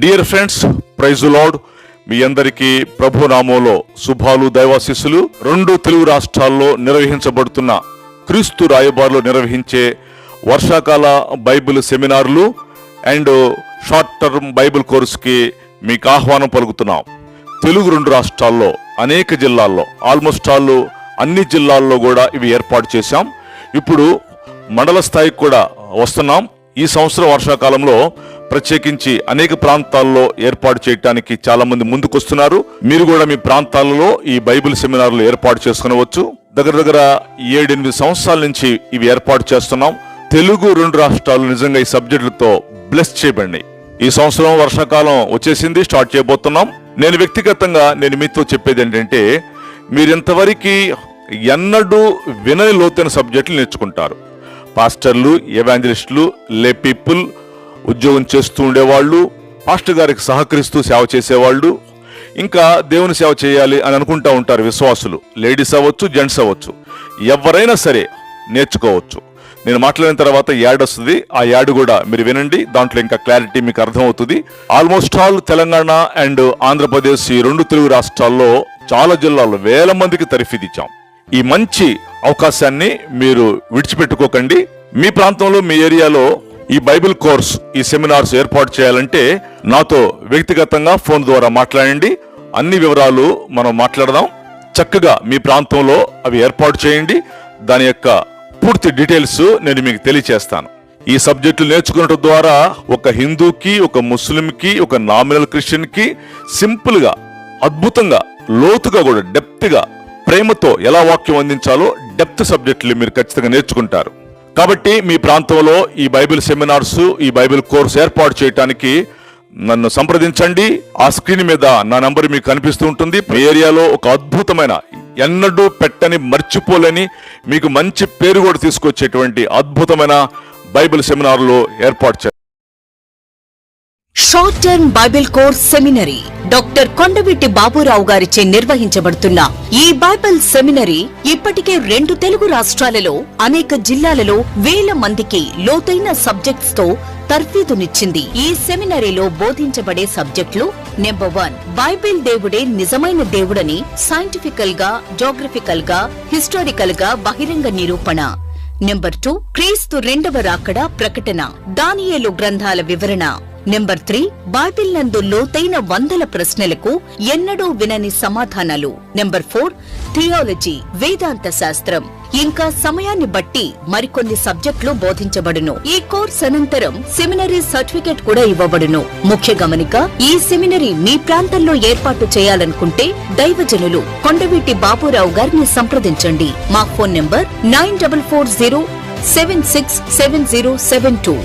Dear friends praise lord మీ అందరికీ ప్రభునామంలో శుభాలు దైవాశిస్సులు. రెండు తెలుగు రాష్ట్రాల్లో నిర్వహించబడుతున్న క్రీస్తు రాయబారులు నిర్వహించే వర్షాకాల బైబిల్ సెమినార్లు అండ్ షార్ట్ టర్మ్ బైబిల్ కోర్సుకి మీకు ఆహ్వానం పలుకుతున్నాం. తెలుగు రెండు రాష్ట్రాల్లో అనేక జిల్లాల్లో ఆల్మోస్ట్ ఆల్ అన్ని జిల్లాల్లో కూడా ఇవి ఏర్పాటు చేశాం. ఇప్పుడు మండల స్థాయికి కూడా వస్తున్నాం. ఈ సంవత్సరం వర్షాకాలంలో ప్రత్యేకించి అనేక ప్రాంతాల్లో ఏర్పాటు చేయడానికి చాలా మంది ముందుకొస్తున్నారు. మీరు కూడా మీ ప్రాంతాలలో ఈ బైబిల్ సెమినార్లు ఏర్పాటు చేసుకునవచ్చు. దగ్గర దగ్గర ఏడెనిమిది సంవత్సరాల నుంచి ఇవి ఏర్పాటు చేస్తున్నాం. తెలుగు రెండు రాష్ట్రాలు నిజంగా ఈ సబ్జెక్టులతో బ్లెస్ చేయబడినాయి. ఈ సంవత్సరం వర్షాకాలం వచ్చేసింది స్టార్ట్ చేయబోతున్నాం. నేను వ్యక్తిగతంగా నేను మీతో చెప్పేది ఏంటంటే మీరు ఇంతవరకు ఎన్నడూ వినని లోతైన సబ్జెక్టులు నేర్చుకుంటారు. పాస్టర్లు ఎవాంజలిస్టులు లే పీపుల్ ఉద్యోగం చేస్తూ ఉండేవాళ్ళు పాస్టర్ గారికి సహకరిస్తూ సేవ చేసేవాళ్ళు. ఇంకా దేవుని సేవ చేయాలి అని అనుకుంటా ఉంటారు విశ్వాసులు. లేడీస్ అవ్వచ్చు జెంట్స్ అవ్వచ్చు. ఎవరైనా సరే నేర్చుకోవచ్చు. నేను మాట్లాడిన తర్వాత యాడ్ వస్తుంది. ఆ యాడ్ కూడా మీరు వినండి. దాంట్లో ఇంకా క్లారిటీ మీకు అర్థమవుతుంది. Almost all Telangana and Andhra Pradesh ఈ రెండు తెలుగు రాష్ట్రాల్లో చాలా జిల్లాల్లో వేల మందికి తరఫీదిచ్చాం. ఈ మంచి అవకాశాన్ని మీరు విడిచిపెట్టుకోకండి. మీ ప్రాంతంలో మీ ఏరియాలో ఈ బైబిల్ కోర్స్ ఈ సెమినార్స్ ఏర్పాటు చేయాలంటే నాతో వ్యక్తిగతంగా ఫోన్ ద్వారా మాట్లాడండి. అన్ని వివరాలు మనం మాట్లాడదాం. చక్కగా మీ ప్రాంతంలో అవి ఏర్పాటు చేయండి. దాని యొక్క పూర్తి డీటెయిల్స్ నేను మీకు తెలియచేస్తాను. ఈ సబ్జెక్టులు నేర్చుకున్నట్టు ద్వారా ఒక హిందూకి ఒక ముస్లింకి ఒక నామినల్ క్రిస్టియన్కి సింపుల్గా అద్భుతంగా లోతుగా కూడా డెప్త్గా ప్రేమతో ఎలా వాక్యం అందించాలో డెప్త్ సబ్జెక్టులు మీరు ఖచ్చితంగా నేర్చుకుంటారు. కాబట్టి మీ ప్రాంతంలో ఈ బైబిల్ సెమినార్స్ ఈ బైబిల్ కోర్స్ ఏర్పాటు చేయడానికి నన్ను సంప్రదించండి. ఆ స్క్రీన్ మీద నా నంబర్ మీకు కనిపిస్తూ ఉంటుంది. మీ ఏరియాలో ఒక అద్భుతమైన ఎన్నడూ పెట్టని మర్చిపోలేని మీకు మంచి పేరు కూడా తీసుకొచ్చేటువంటి అద్భుతమైన బైబిల్ సెమినార్లు ఏర్పాటు చేస్తారు short term bible course seminary doctor Kondaveeti Baburao గారిచే నిర్వహించబడుతున్న ఈ బైబిల్ సెమినరీ ఇప్పటికే రెండు తెలుగు రాష్ట్రాలలో అనేక జిల్లాలలో వేల మందికి లోతైన సబ్జెక్ట్స్తో తర్ఫీదునిచ్చింది. ఈ సెమినరీలో బోధించబడే సబ్జెక్టులు నెంబర్ వన్ బైబిల్ దేవుడే నిజమైన దేవుడని సైంటిఫికల్గా జోగ్రఫికల్గా హిస్టారికల్గా బహిరంగ నిరూపణ. నెంబర్ టూ క్రీస్తు రెండవ రాకడ ప్రకటన దానియేలు గ్రంథాల వివరణ. నెంబర్ త్రీ బైబిల్ నందు లోతైన వందల ప్రశ్నలకు ఎన్నడూ వినని సమాధానాలు. నెంబర్ ఫోర్ థియాలజీ వేదాంత శాస్త్రం. ఇంకా సమయాన్ని బట్టి మరికొన్ని సబ్జెక్టులు బోధించబడును. ఈ కోర్స్ అనంతరం సెమినరీ సర్టిఫికేట్ కూడా ఇవ్వబడును. ముఖ్య గమనిక ఈ సెమినరీ మీ ప్రాంతంలో ఏర్పాటు చేయాలనుకుంటే దైవజనులు కొండవీటి బాబురావు గారిని సంప్రదించండి. మా phone number nine double four zero seven six seven zero seven two.